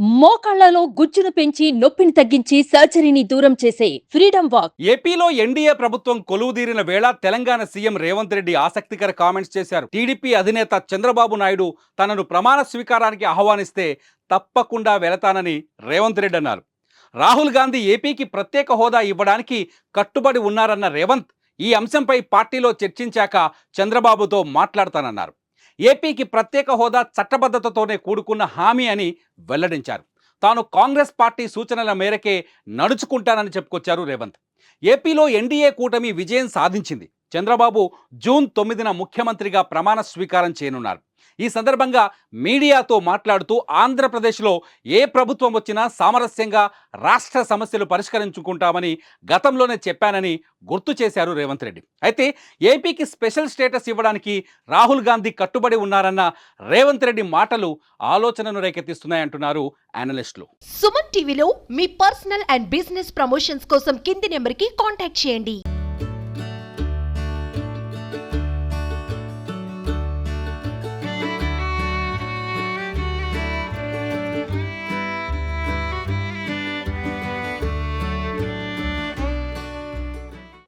మోకాళ్ళలో గుజ్జును పెంచి నొప్పిని తగ్గించి సర్జరీని దూరం చేసే ఫ్రీడమ్ వాక్. ఏపీలో ఎన్డీఏ ప్రభుత్వం కొలువుదీరిన వేళ తెలంగాణ సీఎం రేవంత్ రెడ్డి ఆసక్తికర కామెంట్స్ చేశారు. టీడీపీ అధినేత చంద్రబాబు నాయుడు తనను ప్రమాణ స్వీకారానికి ఆహ్వానిస్తే తప్పకుండా వెళతానని రేవంత్ రెడ్డి అన్నారు. రాహుల్ గాంధీ ఏపీకి ప్రత్యేక హోదా ఇవ్వడానికి కట్టుబడి ఉన్నారన్న రేవంత్ ఈ అంశంపై పార్టీలో చర్చించాక చంద్రబాబుతో మాట్లాడతానన్నారు. ఏపీకి ప్రత్యేక హోదా చట్టబద్ధతతోనే కూడుకున్న హామీ అని వెల్లడించారు. తాను కాంగ్రెస్ పార్టీ సూచనల మేరకే నడుచుకుంటానని చెప్పుకొచ్చారు రేవంత్. ఏపీలో ఎన్డీఏ కూటమి విజయం సాధించింది. చంద్రబాబు జూన్ తొమ్మిదిన ముఖ్యమంత్రిగా ప్రమాణ స్వీకారం చేయనున్నారు. ఈ సందర్భంగా మీడియాతో మాట్లాడుతూ ఆంధ్రప్రదేశ్లో ఏ ప్రభుత్వం వచ్చినా సామరస్యంగా రాష్ట్ర సమస్యలు పరిష్కరించుకుంటామని గతంలోనే చెప్పానని గుర్తు చేశారు రేవంత్ రెడ్డి. అయితే ఏపీకి స్పెషల్ స్టేటస్ ఇవ్వడానికి రాహుల్ గాంధీ కట్టుబడి ఉన్నారన్న రేవంత్ రెడ్డి మాటలు ఆలోచనను రేకెత్తిస్తున్నాయంటున్నారు అనలిస్టులు సుమన్ టీవీలో మీ పర్సనల్ అండ్ బిజినెస్ ప్రమోషన్స్ కోసం కింది నెంబర్కి కాంటాక్ట్ చేయండి.